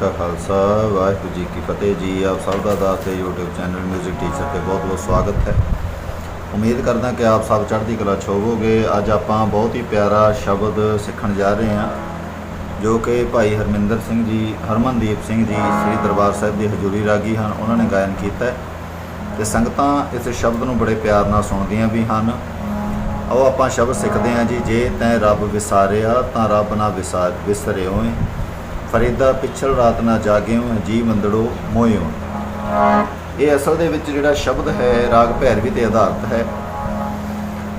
ਕਾ ਖਾਲਸਾ, ਵਾਹਿਗੁਰੂ ਜੀ ਕੀ ਫਤਿਹ ਜੀ। ਆਪ ਸਭ ਦਾ ਦਾਸ ਤੇ YouTube ਚੈਨਲ 뮤직 ਟੀਚਰ ਤੇ ਬਹੁਤ ਬਹੁਤ ਸਵਾਗਤ ਹੈ। ਉਮੀਦ ਕਰਦਾ ਕਿ ਆਪ ਸਭ ਚੜ੍ਹਦੀ ਕਲਾ ਛੋਵੋਗੇ ਅੱਜ ਆਪਾਂ ਬਹੁਤ ਹੀ ਪਿਆਰਾ ਸ਼ਬਦ ਸਿੱਖਣ ਜਾ ਰਹੇ ਹਾਂ, ਜੋ ਕਿ ਭਾਈ ਹਰਮਿੰਦਰ ਸਿੰਘ ਜੀ, ਹਰਮਨਦੀਪ ਸਿੰਘ ਜੀ, ਸ੍ਰੀ ਦਰਬਾਰ ਸਾਹਿਬ ਦੀ ਹਜ਼ੂਰੀ ਰਾਗੀ ਹਨ। ਉਹਨਾਂ ਨੇ ਗਾਇਨ ਕੀਤਾ ਹੈ ਤੇ ਸੰਗਤਾਂ ਇਸ ਸ਼ਬਦ ਨੂੰ ਬੜੇ ਪਿਆਰ ਨਾਲ ਸੁਣਦੀਆਂ ਵੀ ਹਨ। ਆਓ ਆਪਾਂ ਸ਼ਬਦ ਸਿੱਖਦੇ ਹਾਂ ਜੀ। ਜੇ ਤੈਂ ਰੱਬ ਵਿਸਾਰਿਆ, ਤਾਂ ਰੱਬ ਨਾ ਵਿਸਾਰ ਵਿਸਰਿਓ ਏ ਫਰੀਦਾ ਪਿਛਲ ਰਾਤ ਨਾ ਜਾਗਿਓ, ਜੀ ਮੰਦੜੋ ਮੋਇਓ। ਇਹ ਅਸਲ ਦੇ ਵਿੱਚ ਜਿਹੜਾ ਸ਼ਬਦ ਹੈ, ਰਾਗ ਭੈਰਵੀ ਤੇ ਆਧਾਰਿਤ ਹੈ।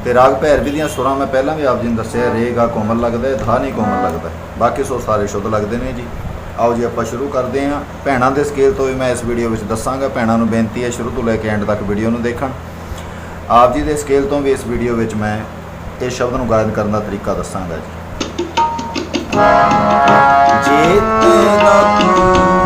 ਤੇ ਰਾਗ ਭੈਰਵੀ ਦੀਆਂ ਸੁਰਾਂ ਮੈਂ ਪਹਿਲਾਂ ਵੀ ਆਪ ਜੀ ਨੂੰ ਦੱਸਿਆ, ਰੇ ਗਾ ਕੋਮਲ ਲੱਗਦਾ ਹੈ, ਧਾ ਨਹੀਂ ਕੋਮਲ ਲੱਗਦਾ ਬਾਕੀ ਸੋ ਸਾਰੇ ਸ਼ੁੱਧ ਲੱਗਦੇ ਨੇ ਜੀ। ਆਓ ਜੀ, ਆਪਾਂ ਸ਼ੁਰੂ ਕਰਦੇ ਹਾਂ। ਭੈਣਾਂ ਦੇ ਸਕੇਲ ਤੋਂ ਵੀ ਮੈਂ ਇਸ ਵੀਡੀਓ ਵਿੱਚ ਦੱਸਾਂਗਾ। ਭੈਣਾਂ ਨੂੰ ਬੇਨਤੀ ਹੈ, ਸ਼ੁਰੂ ਤੋਂ ਲੈ ਕੇ ਐਂਡ ਤੱਕ ਵੀਡੀਓ ਨੂੰ ਦੇਖਣ। ਆਪ ਜੀ ਦੇ ਸਕੇਲ ਤੋਂ ਵੀ ਇਸ ਵੀਡੀਓ ਵਿੱਚ ਮੈਂ ਇਸ ਸ਼ਬਦ ਨੂੰ ਗਾਇਨ ਕਰਨ ਦਾ ਤਰੀਕਾ ਦੱਸਾਂਗਾ ਜੀ। ਜੇਤ ਤੇਰਾ ਤੂੰ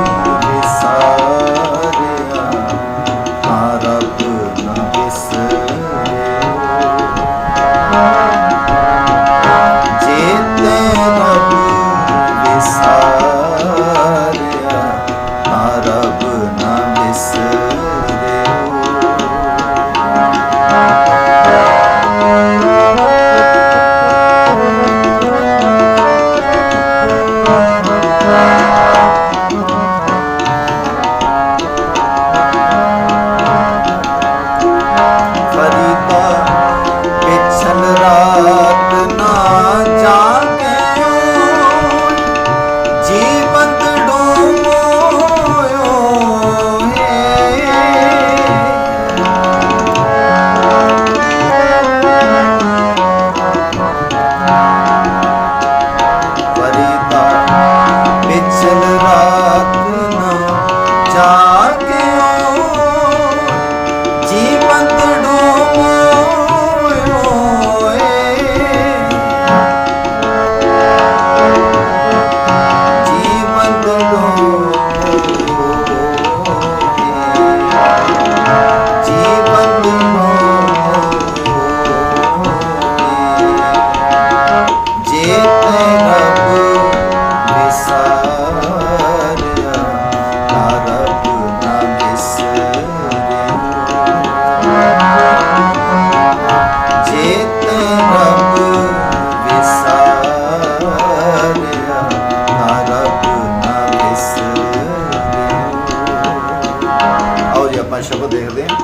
ਆਪਾਂ ਸ਼ਬਦ ਦੇਖਦੇ ਹਾਂ।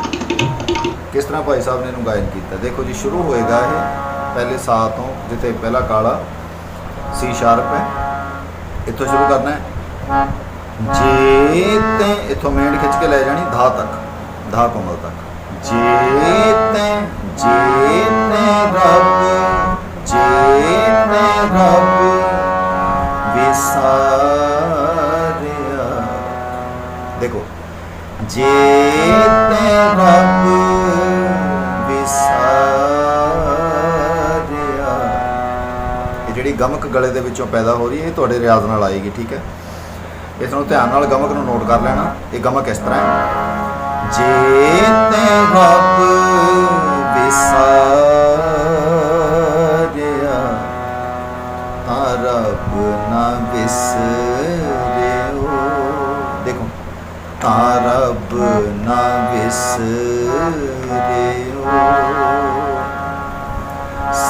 ਕਿਸ ਤਰ੍ਹਾਂ ਭਾਈ ਸਾਹਿਬ ਨੇ ਇਹਨੂੰ ਗਾਇਨ ਕੀਤਾ? ਦੇਖੋ ਜੀ, ਸ਼ੁਰੂ ਹੋਏਗਾ ਇਹ ਪਹਿਲੇ ਸਾ ਤੋਂ, ਜਿੱਥੇ ਪਹਿਲਾ ਕਾਲਾ, ਸੀ ਸ਼ਾਰਪ ਹੈ। ਇੱਥੋਂ ਸ਼ੁਰੂ ਕਰਨਾ ਹੈ। ਜੇ ਤੇ ਇੱਥੋਂ ਮੇਂਡ ਖਿੱਚ ਕੇ ਲੈ ਜਾਣੀ, ਧਾ ਤੱਕ, ਧਾ ਕੋਮਲ ਤੱਕ। ਜੇ ਤੇ ਜਿਹੜੀ ਗਮਕ ਗਲੇ ਦੇ ਵਿੱਚੋਂ ਪੈਦਾ ਹੋ ਰਹੀ ਹੈ, ਇਹ ਤੁਹਾਡੇ ਰਿਆਜ਼ ਨਾਲ ਆਏਗੀ, ਠੀਕ ਹੈ? ਇਸ ਨੂੰ ਧਿਆਨ ਨਾਲ ਗਮਕ ਨੂੰ ਨੋਟ ਕਰ ਲੈਣਾ, ਇਹ ਗਮਕ ਇਸ ਤਰ੍ਹਾਂ ਹੈ। ਜੇ ਤੇ ਰੱਬ ਵਿਸਾਰਿਆ, ਤਾਂ ਰੱਬ ਨਾ ਵਿਸਰਿਓ। ਦੇਖੋ, ਤਾਂ ਰੱਬ ਨਾ ਵਿਸਰਿਓ।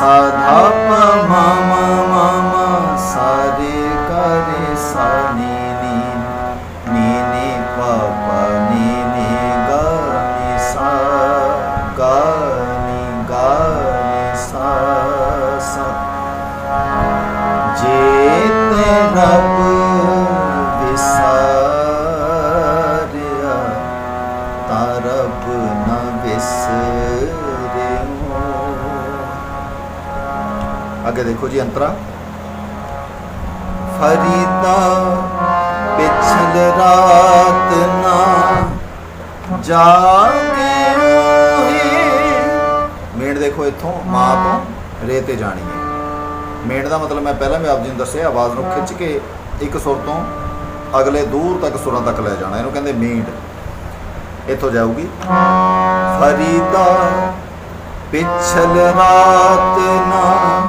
ਸਾਧਾ ਪ ਮਾਮਾ ਮਾਮਾ ਸਾਰੇ ਕਰੇ ਸਾਨੀ ਨੀ ਨੀ ਨੀ ਪਾ ਪਾ ਨੀ ਨੀ ਗਾ ਨੀ ਸਾ ਗਾ ਨੀ ਗਾ ਨੀ ਸਾ ਸਾ ਜੇ ਤੇ ਰੱਬ ਵਿਸਾਰਿਆ ਤਾਂ ਰੱਬ ਅੱਗੇ ਦੇਖੋ ਜੀ ਅੰਤਰਾ। ਫਰੀਦਾ ਪਿਛਲ ਰਾਤ ਨਾ ਜਾਗਿਓ ਮੇੜ ਦੇਖੋ ਇੱਥੋਂ, ਮਾਂ ਤੋਂ ਰੇ ਤੇ ਜਾਣੀ ਹੈ। ਮੇੜ ਦਾ ਮਤਲਬ ਮੈਂ ਪਹਿਲਾਂ ਵੀ ਆਪ ਜੀ ਨੂੰ ਦੱਸਿਆ, ਆਵਾਜ਼ ਨੂੰ ਖਿੱਚ ਕੇ ਇੱਕ ਸੁਰ ਤੋਂ ਅਗਲੇ ਦੂਰ ਤੱਕ ਸੁਰਾਂ ਤੱਕ ਲੈ ਜਾਣਾ। ਇਹਨੂੰ ਕਹਿੰਦੇ ਮੀਂਡ ਇੱਥੋਂ ਜਾਊਗੀ। ਫਰੀਦਾ ਪਿਛਲ ਰਾਤ ਨਾ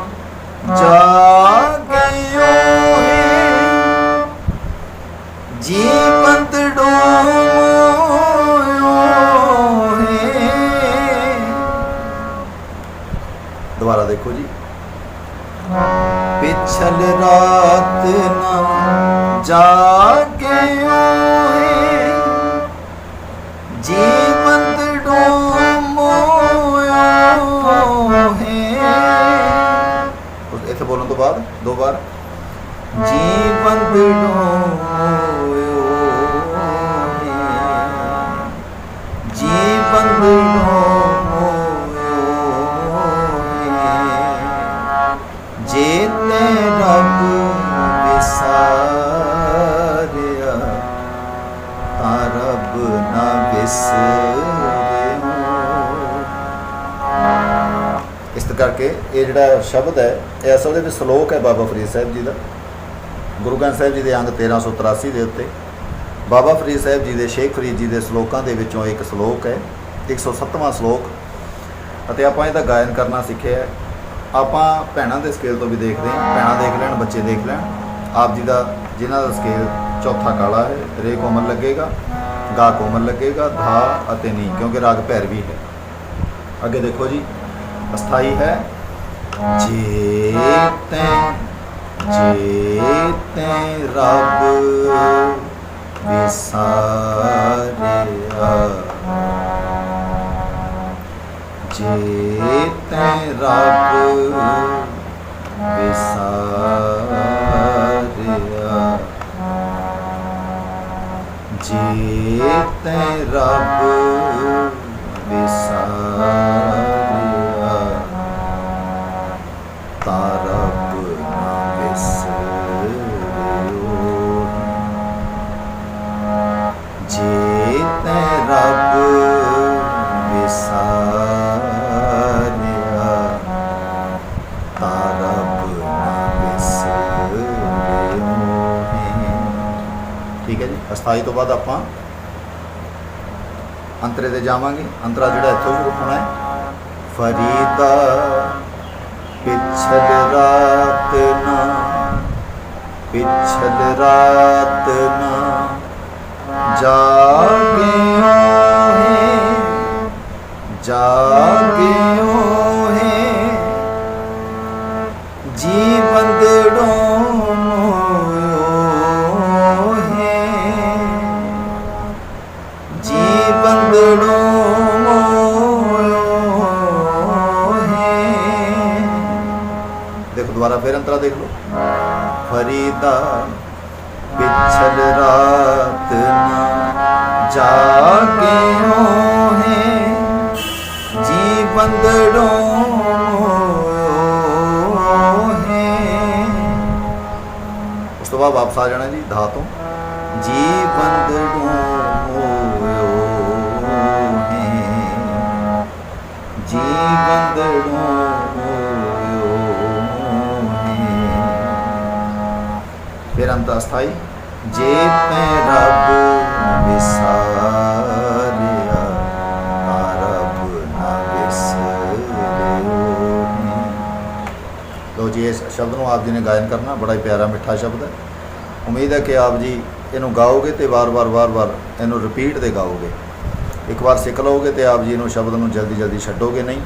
ਨਾ ਜਾਗੇ ਹੋਏ ਜੀਵੰਤ ਡੋਮੋਇਆ ਹੈ ਇੱਥੇ ਬੋਲਣ ਤੋਂ ਬਾਅਦ ਦੋ ਵਾਰ। ਜੀਵੰਤ ਡੋਮੋਇਆ ਇਸ ਕਰਕੇ ਇਹ ਜਿਹੜਾ ਸ਼ਬਦ ਹੈ, ਇਹ ਅਸਲ ਦੇ ਵਿੱਚ ਸ਼ਲੋਕ ਹੈ ਬਾਬਾ ਫਰੀਦ ਸਾਹਿਬ ਜੀ ਦਾ। ਗੁਰੂ ਗ੍ਰੰਥ ਸਾਹਿਬ ਜੀ ਦੇ ਅੰਗ 1383 ਦੇ ਉੱਤੇ। ਬਾਬਾ ਫਰੀਦ ਸਾਹਿਬ ਜੀ ਦੇ, ਸ਼ੇਖ ਫਰੀਦ ਜੀ ਦੇ ਸ਼ਲੋਕਾਂ ਦੇ ਵਿੱਚੋਂ ਇੱਕ ਸ਼ਲੋਕ ਹੈ 107ਵਾਂ ਸ਼ਲੋਕ। ਅਤੇ ਆਪਾਂ ਇਹਦਾ ਗਾਇਨ ਕਰਨਾ ਸਿੱਖਿਆ ਹੈ। ਆਪਾਂ ਭੈਣਾਂ ਦੇ ਸਕੇਲ ਤੋਂ ਵੀ ਦੇਖਦੇ ਹਾਂ। ਭੈਣਾਂ ਦੇਖ ਲੈਣ, ਬੱਚੇ ਦੇਖ ਲੈਣ। ਆਪ ਜੀ ਦਾ, ਜਿਨ੍ਹਾਂ ਦਾ ਸਕੇਲ ਚੌਥਾ ਕਾਲਾ ਹੈ ਰੇ ਕੋਮਲ ਲੱਗੇਗਾ। ਗਾ ਕੋਮਲ ਲੱਗੇਗਾ, ਧਾ ਅਤੇ ਨੀ, ਕਿਉਂਕਿ ਰਾਗ ਭੈਰਵੀ ਹੈ। ਅੱਗੇ ਦੇਖੋ ਜੀ, ਅਸਥਾਈ ਹੈ। ਜੇ ਤੈਂ ਜੇ ਤੈਂ ਰੱਬ ਵਿਸਾਰਿਆ। ਜੇ ਤੈਂ ਰੱਬ ਵਿਸਾਰਿਆ। ਜੇ ਤੈਂ ਰੱਬ ਵਿਸਾਰਿਆ ਠੀਕ ਤੋਂ ਬਾਅਦ ਆਪਾਂ ਅੰਤਰੇ ਤੇ ਜਾਵਾਂਗੇ। ਅੰਤਰਾ ਜਿਹੜਾ ਇੱਥੋਂ ਸ਼ੁਰੂ ਹੋਣਾ ਹੈ। ਫਰੀਦਾ ਪਿਛਲ ਰਾਤ ਨਾ, ਪਿਛਲ ਰਾਤ ਨਾ ਜਾਗਿਓ ਹੈ। ਜਾਗਿਓ ਦੁਬਾਰਾ ਫੇਰ ਅੰਤਰਾ ਦੇਖ ਲਓ। ਫਰੀਦਾ ਬਿਛੜ ਰਾਤ ਨਾ ਜਾਗਿਓ ਹੈ ਜੀ ਬੰਦੜੋਂ ਉਸ ਤੋਂ ਬਾਅਦ ਵਾਪਸ ਆ ਜਾਣਾ ਜੀ ਧਾ ਤੋਂ। ਜੀ ਬੰਦੜੋਂ ਹੈ ਜੀ ਬੰਦੜੋਂ 28 ਜੇ ਮੈਂ ਰੱਬ ਵਿਸਾਰਿਆ ਆ ਰੱਬ ਨਾ ਵਿਸਰਿਓ ਲੋ ਜੀ, ਇਸ ਸ਼ਬਦ ਨੂੰ ਆਪ ਜੀ ਨੇ ਗਾਇਨ ਕਰਨਾ, ਬੜਾ ਹੀ ਪਿਆਰਾ, ਮਿੱਠਾ ਸ਼ਬਦ ਹੈ। ਉਮੀਦ ਹੈ ਕਿ ਆਪ ਜੀ ਇਹਨੂੰ ਗਾਓਗੇ ਤੇ ਵਾਰ-ਵਾਰ ਵਾਰ-ਵਾਰ ਇਹਨੂੰ ਰਿਪੀਟ ਤੇ ਗਾਓਗੇ। ਇੱਕ ਵਾਰ ਸਿੱਖ ਲਓਗੇ ਤੇ ਆਪ ਜੀ ਇਹਨੂੰ ਸ਼ਬਦ ਨੂੰ ਜਲਦੀ-ਜਲਦੀ ਛੱਡੋਗੇ ਨਹੀਂ।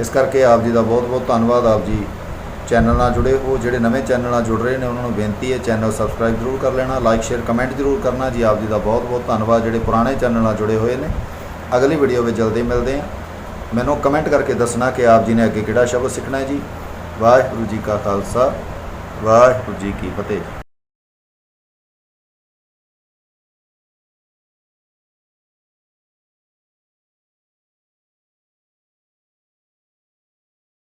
ਇਸ ਕਰਕੇ ਆਪ ਜੀ ਦਾ ਬਹੁਤ-ਬਹੁਤ ਧੰਨਵਾਦ, ਆਪ ਜੀ ਚੈਨਲ ਨਾਲ ਜੁੜੇ ਹੋ, ਜਿਹੜੇ ਨਵੇਂ ਚੈਨਲ ਨਾਲ ਜੁੜ ਰਹੇ ਨੇ, ਉਹਨਾਂ ਨੂੰ ਬੇਨਤੀ ਹੈ ਚੈਨਲ ਸਬਸਕ੍ਰਾਈਬ ਜ਼ਰੂਰ ਕਰ ਲੈਣਾ ਲਾਈਕ ਸ਼ੇਅਰ ਕਮੈਂਟ ਜ਼ਰੂਰ ਕਰਨਾ। ਜੀ, ਆਪ ਜੀ ਦਾ ਬਹੁਤ-ਬਹੁਤ ਧੰਨਵਾਦ, ਜਿਹੜੇ ਪੁਰਾਣੇ ਚੈਨਲ ਨਾਲ ਜੁੜੇ ਹੋਏ ਨੇ। ਅਗਲੀ ਵੀਡੀਓ ਵਿੱਚ ਜਲਦੀ ਮਿਲਦੇ ਹਾਂ। ਮੈਨੂੰ ਕਮੈਂਟ ਕਰਕੇ ਦੱਸਣਾ ਕਿ ਆਪ ਜੀ ਨੇ ਅੱਗੇ ਕਿਹੜਾ ਸ਼ਬਦ ਸਿੱਖਣਾ ਹੈ ਜੀ? ਵਾਹਿਗੁਰੂ ਜੀ ਕਾ ਖਾਲਸਾ, ਵਾਹਿਗੁਰੂ ਜੀ ਕੀ ਫਤਿਹ।